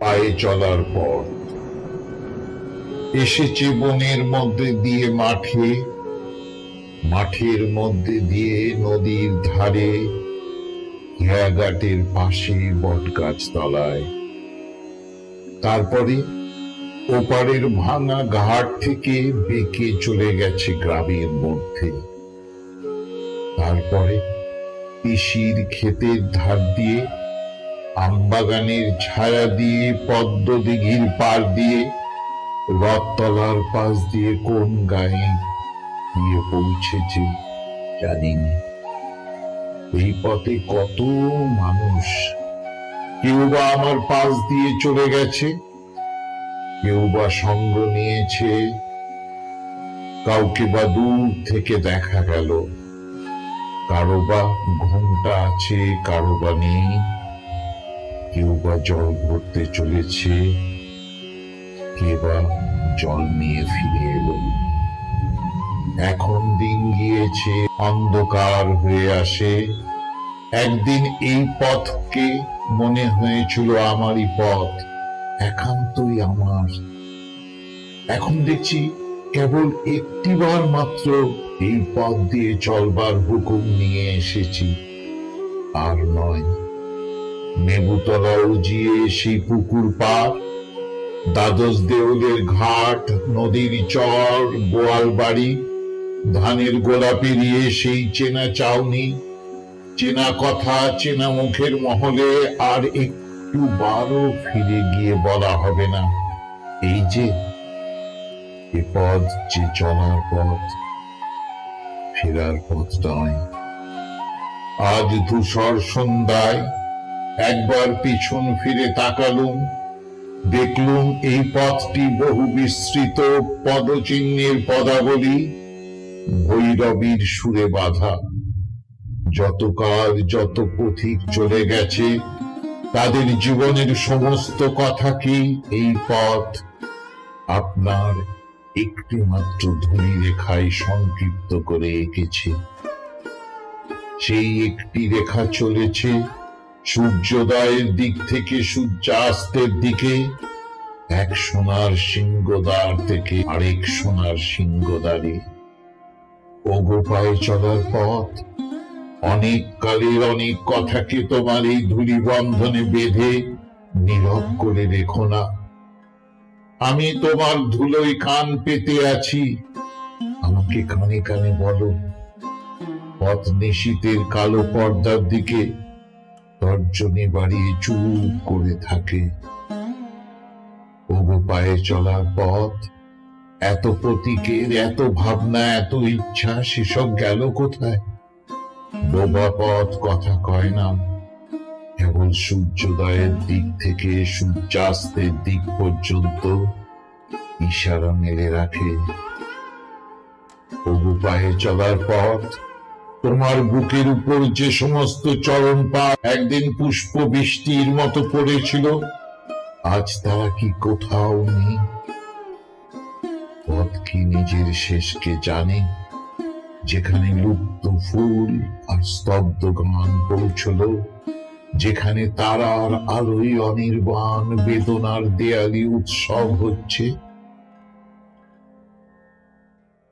পায়ে চলার পর এসেছে বনের মধ্যে দিয়ে মাঠে, মাঠের মধ্যে দিয়ে নদীর ধারে ঘাটের পাশে বটগাছ তলায়। তারপরে ওপারের ভাঙা ঘাট থেকে বেঁকে চলে গেছে গ্রামের মধ্যে। তারপরে পিসির ক্ষেতের ধার দিয়ে আমবাগানের ছায়া দিয়ে পদ্ম দিঘির পার দিয়ে, রথতলার পাশ দিয়ে কোন গায়ে গিয়ে পৌঁছেছে জানি এই পথে কত মানুষ? কেউ বা আমার পাশ দিয়ে চলে গেছে, কেউ বা সঙ্গ নিয়েছে, কাউকে বা দূর থেকে দেখা গেল, কারও বা ঘুমটা আছে, কারও বা নেই। কেউ বা জল ভরতে চলেছে, কে বা জল নিয়ে ফিরে এলো। এখন দিন গিয়েছে, অন্ধকার হয়ে আসে। একদিন এই পথকে মনে হয়েছিল আমারই পথ, একান্তই আমার। এখন দেখছি কেবল একটিবার মাত্র এই পথ দিয়ে চলবার হুকুম নিয়ে এসেছি, আর নয়। নেবুতলা উজিয়ে সেই পুকুর পার, দ্বাদশ দেউলের ঘাট, নদীর চর গোয়াল বাড়ি, ধানের গোলা পেরিয়ে সেই চেনা চাউনি, চেনা কথা, চেনা মুখের মহলে আর একটু বারো ফিরে গিয়ে বলা হবে না। এই যে, এ পথ যে চলার পথ, ফেরার পথ আজ ধূসর সন্ধ্যায় একবার পিছন ফিরে তাকালুম, দেখলুম এই পথটি বহু বিস্তৃত পদচিহ্নের পদাবলী, ভৈরবীর সুরে বাঁধা। যত কাল যত পথিক চলে গেছে, তাদের জীবনের সমস্ত কথাকেই এই পথ? আপনার একটি মাত্র ধনী রেখায় সংক্ষিপ্ত করে এঁকেছে। সেই একটি রেখা চলেছে সূর্যোদয়ের দিক থেকে সূর্যাস্তের দিকে, এক সোনার সিংহদ্বার থেকে আরেক সোনার সিংহদ্বারে। ওগো পায়ে চলার পথ, অনেক কালের অনেক কথাকে তোমার এই ধুলি বন্ধনে বেঁধে নীরব করে রেখো না। আমি তোমার ধুলোয় কান পেতে আছি, আমাকে কানে কানে বলো, পথ নিশীতের কালো পর্দার দিকে। তর্জনী বাড়িয়ে চুপ করে থাকে। ওগো পায়ে চলার পথ, এত প্রতীকের, এত ভাবনা, এত ইচ্ছা, সেসব গেল কোথায়? বোবা পথ কথা কয় না। কেবল সূর্যোদয়ের দিক থেকে সূর্যাস্তের দিক পর্যন্ত ইশারা মেরে রাখে। ওগো পায়ে চলার পথ তোমার বুকের উপর যে সমস্ত চরণ পা একদিন পুষ্প বৃষ্টির মতো পড়েছিল, আজ তারা কি কোথাও নেই? পথ কি নিজের শেষকে জানে? যেখানে লুপ্ত ফুল আর স্তব্ধ গান পৌঁছলো, যেখানে তারার আলোয় অনির্বাণ বেদনার দেয়ালি উৎসব হচ্ছে